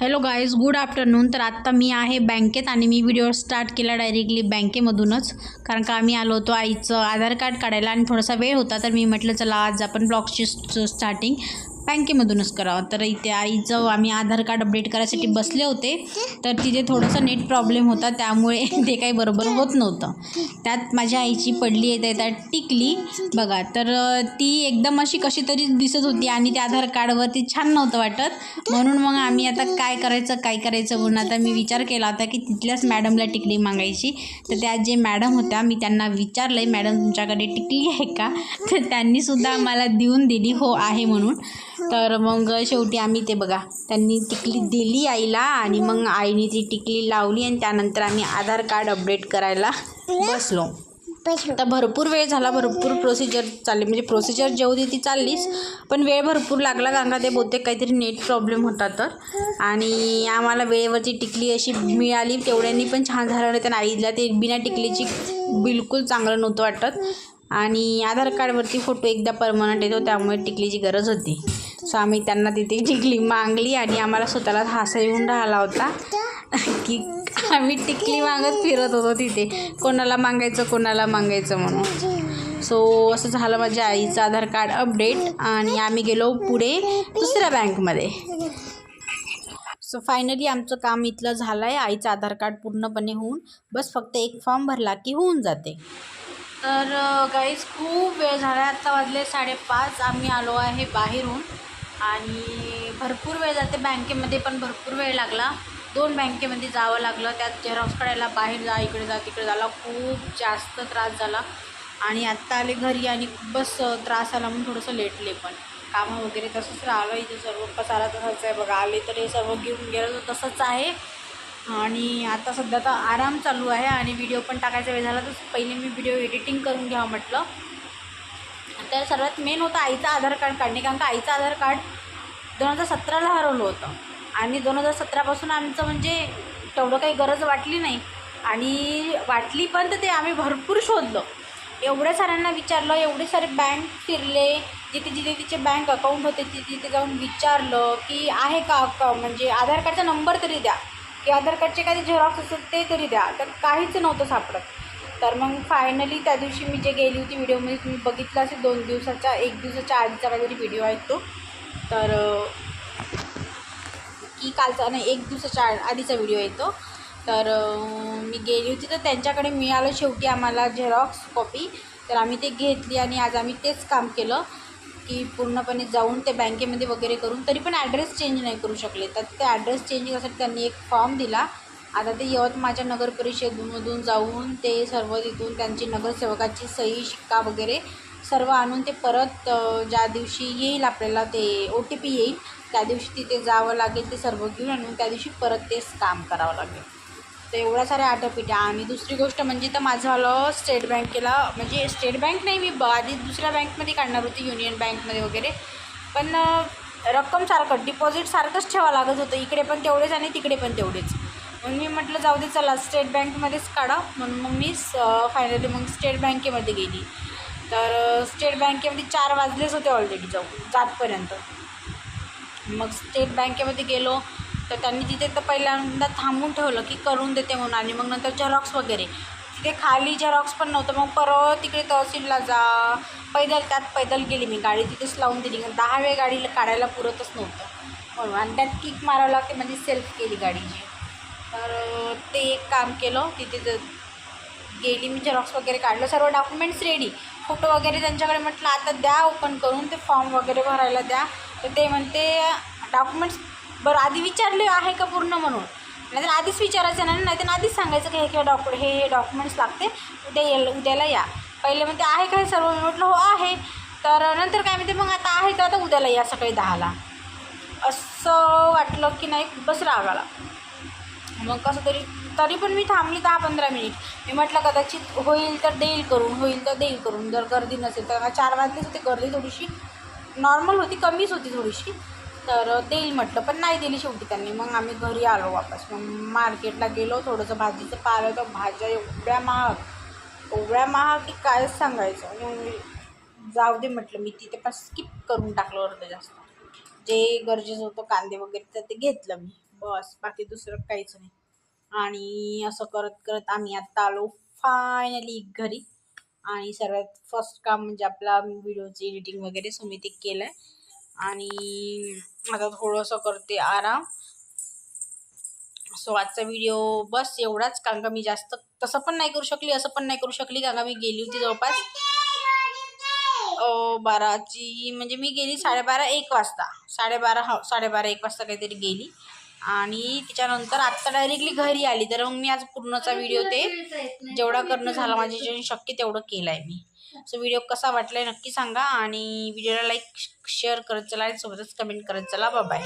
Hello guys good afternoon तर आत्ता मी आहे बँकेत आणि मी व्हिडिओ स्टार्ट केला डायरेक्टली बँकेमधूनच. कारण का आम्ही आलो होतो आईचं आधार कार्ड काढायला आणि थोडासा वेळ होता तर मी म्हटलं चला आज आपण ब्लॉगची स्टार्टिंग बँकेमधूनच करावं. तर इथे आईचं आम्ही आधार कार्ड अपडेट करायसाठी बसले होते. तर तिथे थोडंसं नेट प्रॉब्लेम होता. त्यामुळे ते काही बरोबर होत नव्हतं. त्यात माझ्या आईची पडली आहे त्यात टिकली. बघा तर ती एकदम अशी कशी तरी दिसत होती आणि त्या आधार कार्डवरती छान नव्हतं वाटत. म्हणून मग आम्ही आता काय करायचं काय करायचं म्हणून आता मी विचार केला होता की तिथल्याच मॅडमला टिकली मागायची. तर त्या जे मॅडम होत्या मी त्यांना विचारलं आहे मॅडम तुमच्याकडे टिकली आहे का? तर त्यांनीसुद्धा मला देऊन दिली हो आहे म्हणून. तर मग शेवटी आम्ही ते बघा त्यांनी टिकली दिली आईला आणि मग आईने ती टिकली लावली आणि त्यानंतर आम्ही आधार कार्ड अपडेट करायला बसलो. तर भरपूर वेळ झाला भरपूर प्रोसिजर चालली. म्हणजे प्रोसिजर जेवढी ती चाललीच पण वेळ भरपूर लागला. कारण का ते बहुतेक काहीतरी नेट प्रॉब्लेम होता तर. आणि आम्हाला वेळेवरती टिकली अशी मिळाली. तेवढ्यांनी पण छान झालं नाही तर आईला ते बिना टिकलीची बिलकुल चांगलं नव्हतं वाटत. आणि आधार कार्डवरती फोटो एकदा परमनंट येतो त्यामुळे टिकलीची गरज होती. सो आम्ही त्यांना तिथे टिकली मागली आणि आम्हाला स्वतःला हासा येऊन राहिला होता. की आम्ही टिकली मागत फिरत होतो तिथे. कोणाला मागायचं कोणाला मागायचं म्हणून. सो असं झालं माझ्या आईचं आधार कार्ड अपडेट आणि आम्ही गेलो पुढे दुसऱ्या बँकमध्ये. सो फायनली आमचं काम इथलं झालं आहे आईचं आधार कार्ड पूर्णपणे होऊन बस फक्त एक फॉर्म भरला की होऊन जाते. तर गाईज खूप वेळ झाला आहे आत्ता वाजले साडेपाच. आम्ही आलो आहे बाहेरून. आणि भरपूर वेळ जाते बँकेमध्ये पण भरपूर वेळ लागला. दोन बँकेमध्ये जावं लागलं. त्यात झेरॉक्स काढायला बाहेर जा इकडे जा तिकडे झाला खूप जास्त त्रास झाला. आणि आत्ता आले घरी आणि खूपच त्रास आला म्हणून थोडंसं लेटले पण. कामं वगैरे तसंच राहिलं इथे सर्व पसारा तसंच आहे. बघा आले तर हे सर्व घेऊन गेलं तर तसंच आहे. आणि आता सध्या तर आराम चालू आहे आणि व्हिडिओ पण टाकायचा वेळ झाला तर पहिले मी व्हिडिओ एडिटिंग करून घ्यावं म्हटलं. तर सर्वात मेन होतं आईचं आधार कार्ड काढणे कारण का आईचं आधार कार्ड दोन हजार सतराला हरवलं होतं. आणि दोन हजार सतरापासून आमचं म्हणजे तेवढं काही गरज वाटली नाही. आणि वाटली पण तर ते आम्ही भरपूर शोधलं. एवढ्या साऱ्यांना विचारलं एवढे सारे बँक फिरले जिथे जिथे तिचे बँक अकाउंट होते तिथे तिथे जाऊन विचारलं की आहे का अकाउंट म्हणजे आधार कार्डचा नंबर तरी द्या. की आधार कार्डचे काही झेरॉक्स असेल ते तरी द्या. तर काहीच नव्हतं सापडत. तर मग फायनली त्या दिवशी मी जे गेली होती व्हिडिओमध्ये तुम्ही बघितलं असेल दोन दिवसाच्या एक दिवसाच्या आधीचा काहीतरी व्हिडिओ आहे तो. तर की कालचा नाही एक दिवसाच्या आ- आधीचा व्हिडिओ येतो तर मी गेली होती तर त्यांच्याकडे मिळालं शेवटी आम्हाला झेरॉक्स कॉपी तर आम्ही ते घेतली आणि आज आम्ही तेच काम केलं की पूर्णपणे जाऊन ते बँकेमध्ये वगैरे करून तरी पण ॲड्रेस चेंज नाही करू शकले. तर ते ॲड्रेस चेंज करण्यासाठी त्यांनी एक फॉर्म दिला. आता ते यवतमाळच्या नगर परिषदमधून जाऊन ते सर्व तिथून त्यांची नगरसेवकाची सही शिक्का वगैरे सर्व आणून ते परत ज्या दिवशी येईल आपल्याला ते ओ टी पी येईल त्या दिवशी तिथे जावं लागेल ते सर्व घेऊन आणून त्या दिवशी परत तेच काम करावं लागेल. तर एवढ्या साऱ्या आट्यापिट्या आणि दुसरी गोष्ट म्हणजे तर माझं आलं स्टेट बँकेला म्हणजे स्टेट बँक नाही मी ब आधी दुसऱ्या बँकमध्ये काढणार होती युनियन बँकमध्ये वगैरे. पण रक्कम सारखं डिपॉझिट सारखंच ठेवावं लागत होतं. इकडे पण तेवढेच आणि तिकडे पण तेवढेच. म्हणून मी म्हटलं जाऊ दे चला स्टेट बँकमध्येच काढा. म्हणून मग मी फायनली मग स्टेट बँकेमध्ये गेली. तर स्टेट बँकेमध्ये चार वाजलेच होते ऑलरेडी जाऊन जातपर्यंत. मग स्टेट बँकेमध्ये गेलो तर त्यांनी तिथे तर पहिल्यांदा थांबून ठेवलं की करून देते म्हणून आणि मग नंतर झेरॉक्स वगैरे. तिथे खाली झेरॉक्स पण नव्हतं मग परत तिकडे तहसीलला जा. पैदल त्यात पैदल गेली मी गाडी तिथेच लावून दिली. कारण दहा वेळ गाडीला काढायला पुरतच नव्हतं. म्हणून आणि त्यात किक मारावं लागते म्हणजे सेल्फ केली गाडीची तर ते एक काम केलं तिथे ज- गेली मी झेरॉक्स वगैरे काढलं सर्व डॉक्युमेंट्स रेडी फोटो वगैरे त्यांच्याकडे म्हटलं आता द्या ओपन करून ते फॉर्म वगैरे भरायला द्या. तर ते म्हणते डॉक्युमेंट्स बरं आधी विचारले आहे का पूर्ण म्हणून? नाहीतर आधीच विचारायचं नाही नाहीतर आधीच सांगायचं की हे किंवा डॉक्यु हे हे डॉक्युमेंट्स लागते उद्या येल उद्याला या. पहिले म्हणते आहे का हे सर्व? मी म्हटलं हो आहे. तर नंतर काय म्हणते मग आता आहे तर आता उद्याला या सकाळी दहाला. असं वाटलं की नाही खूपच राग आला. मग कसं तरी तरी पण मी थांबली दहा पंधरा मिनिट. मी म्हटलं कदाचित होईल तर देईल करून होईल तर देईल करून. जर गर्दी नसेल तर चार वाजलेच होते गर्दी थोडीशी. नॉर्मल होती कमीच होती थोडीशी. तर देईल म्हटलं पण नाही दिली शेवटी त्यांनी. मग आम्ही घरी आलो वापस. मग मार्केटला गेलो थोडंसं भाजीचं पाहिलं तर भाज्या एवढ्या महाग एवढ्या महाग की कायच सांगायचं. मग जाऊ दे म्हटलं मी तिथे पण स्किप करून टाकलं अर्धं जास्त. जे गरजेचं होतं कांदे वगैरे तर ते घेतलं मी. बस बाकी दुसरं काहीच नाही. आणि असं करत करत आम्ही आत्ता आलो फायनली घरी. आणि सर्वात फर्स्ट काम म्हणजे आपला व्हिडिओची एडिटिंग वगैरे सो मी ते केलं आहे आणि आता थोडंसं करते आराम. सो आजचा व्हिडिओ बस एवढाच कारण का मी जास्त तसं पण नाही करू शकली असं पण नाही करू शकली कारण का मी गेली होती जवळपास बाराची म्हणजे मी गेली साडेबारा एक वाजता. साडेबारा हो साडेबारा एक वाजता काहीतरी गेली. आणि त्याच्यानंतर आत्ता डायरेक्टली घरी आली. तर मग मी आज पूर्णचा व्हिडिओ ते जेवढा करणं झालं माझ्याच्याने शक्य तेवढं केलं आहे मी. सो व्हिडिओ कसा वाटलाय नक्की सांगा आणि व्हिडिओला लाईक शेअर करत चला आणि सोबतच कमेंट करत चला. बाय